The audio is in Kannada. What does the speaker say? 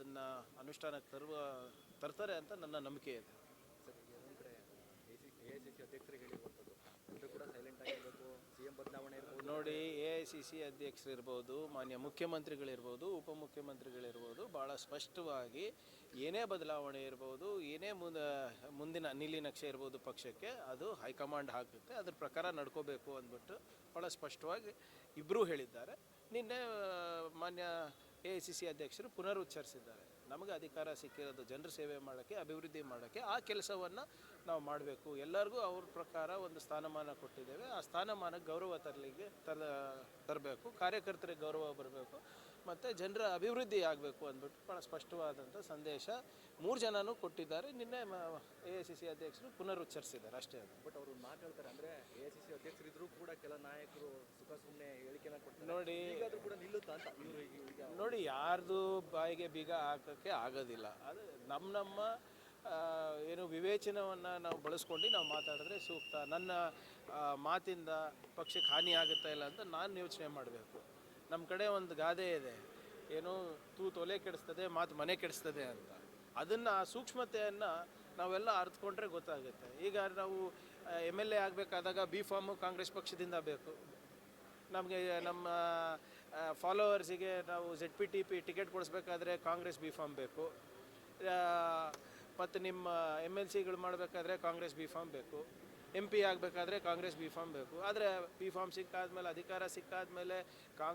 ಅದನ್ನು ಅನುಷ್ಠಾನಕ್ಕೆ ತರುವ ತರ್ತಾರೆ ಅಂತ ನನ್ನ ನಂಬಿಕೆ ಇದೆ. ನೋಡಿ ಎ ಐ ಸಿ ಸಿ ಅಧ್ಯಕ್ಷರಿರ್ಬೋದು ಮಾನ್ಯ ಮುಖ್ಯಮಂತ್ರಿಗಳಿರ್ಬೋದು ಉಪಮುಖ್ಯಮಂತ್ರಿಗಳಿರ್ಬೋದು ಭಾಳ ಸ್ಪಷ್ಟವಾಗಿ ಏನೇ ಬದಲಾವಣೆ ಇರ್ಬೋದು ಏನೇ ಮುಂದ ಮುಂದಿನ ನೀಲಿ ನಕ್ಷೆ ಇರ್ಬೋದು ಪಕ್ಷಕ್ಕೆ ಅದು ಹೈಕಮಾಂಡ್ ಹಾಕುತ್ತೆ. ಅದ್ರ ಪ್ರಕಾರ ನಡ್ಕೋಬೇಕು ಅಂದ್ಬಿಟ್ಟು ಭಾಳ ಸ್ಪಷ್ಟವಾಗಿ ಇಬ್ಬರೂ ಹೇಳಿದ್ದಾರೆ. ನಿನ್ನೆ ಮಾನ್ಯ ಎ ಐ ಸಿ ಸಿ ಅಧ್ಯಕ್ಷರು ಪುನರುಚ್ಚರಿಸಿದ್ದಾರೆ. ನಮಗೆ ಅಧಿಕಾರ ಸಿಕ್ಕಿರೋದು ಜನರ ಸೇವೆ ಮಾಡೋಕ್ಕೆ ಅಭಿವೃದ್ಧಿ ಮಾಡೋಕ್ಕೆ ಆ ಕೆಲಸವನ್ನು ನಾವು ಮಾಡಬೇಕು. ಎಲ್ಲರಿಗೂ ಅವ್ರ ಪ್ರಕಾರ ಒಂದು ಸ್ಥಾನಮಾನ ಕೊಟ್ಟಿದ್ದೇವೆ. ಆ ಸ್ಥಾನಮಾನಕ್ಕೆ ಗೌರವ ತರಲಿಕ್ಕೆ ತರ ತರಬೇಕು ಕಾರ್ಯಕರ್ತರಿಗೆ ಗೌರವ ಬರಬೇಕು ಮತ್ತು ಜನರ ಅಭಿವೃದ್ಧಿ ಆಗಬೇಕು ಅಂದ್ಬಿಟ್ಟು ಭಾಳ ಸ್ಪಷ್ಟವಾದಂಥ ಸಂದೇಶ ಮೂರು ಜನನೂ ಕೊಟ್ಟಿದ್ದಾರೆ. ನಿನ್ನೆ ಎ ಐ ಸಿ ಸಿ ಅಧ್ಯಕ್ಷರು ಪುನರುಚ್ಚರಿಸಿದ್ದಾರೆ ಅಷ್ಟೇ ಅದು. ಬಟ್ ಅವರು ಮಾತಾಡ್ತಾರೆ ಅಂದರೆ ಎ ಐ ಸಿ ಸಿ ಅಧ್ಯಕ್ಷರಿದ್ರು ಕೂಡ ಕೆಲ ನಾಯಕರು ಸುಖ ಸುಮ್ಮನೆ ಹೇಳಿಕೆನ ಕೊಡ್ತಾರೆ. ನೋಡಿ ಅಂತ ನೋಡಿ, ಯಾರ್ದು ಬಾಯಿಗೆ ಬೀಗ ಹಾಕೋಕ್ಕೆ ಆಗೋದಿಲ್ಲ. ಅದು ನಮ್ಮ ನಮ್ಮ ಏನು ವಿವೇಚನವನ್ನು ನಾವು ಬಳಸ್ಕೊಂಡು ನಾವು ಮಾತಾಡಿದ್ರೆ ಸೂಕ್ತ. ನನ್ನ ಮಾತಿಂದ ಪಕ್ಷಕ್ಕೆ ಹಾನಿ ಆಗುತ್ತಾ ಇಲ್ಲ ಅಂತ ನಾನು ಯೋಚನೆ ಮಾಡಬೇಕು. ನಮ್ಮ ಕಡೆ ಒಂದು ಗಾದೆ ಇದೆ. ಏನು, ತೂ ತೊಲೆ ಕೆಡಿಸ್ತದೆ, ಮಾತು ಮನೆ ಕೆಡಿಸ್ತದೆ ಅಂತ. ಅದನ್ನು, ಆ ಸೂಕ್ಷ್ಮತೆಯನ್ನು ನಾವೆಲ್ಲ ಅರ್ಥಕೊಂಡ್ರೆ ಗೊತ್ತಾಗುತ್ತೆ. ಈಗ ನಾವು ಎಂ ಎಲ್ ಎ ಆಗಬೇಕಾದಾಗ ಬಿ ಫಾರ್ಮು ಕಾಂಗ್ರೆಸ್ ಪಕ್ಷದಿಂದ ಬೇಕು. ನಮಗೆ, ನಮ್ಮ ಫಾಲೋವರ್ಸಿಗೆ ನಾವು Z P T P ticket ಕೊಡಿಸ್ಬೇಕಾದ್ರೆ Congress B form ಬೇಕು ಮತ್ತು ನಿಮ್ಮ ಎಂ ಎಲ್ ಸಿಗಳು ಮಾಡಬೇಕಾದ್ರೆ ಕಾಂಗ್ರೆಸ್ ಬಿ ಫಾರ್ಮ್ ಬೇಕು. ಎಂ ಪಿ ಆಗಬೇಕಾದ್ರೆ ಕಾಂಗ್ರೆಸ್ ಬಿ ಫಾರ್ಮ್ ಬೇಕು. ಆದರೆ ಬಿ ಫಾರ್ಮ್ ಸಿಕ್ಕಾದ್ಮೇಲೆ, ಅಧಿಕಾರ ಸಿಕ್ಕಾದ್ಮೇಲೆ ಕಾಂಗ್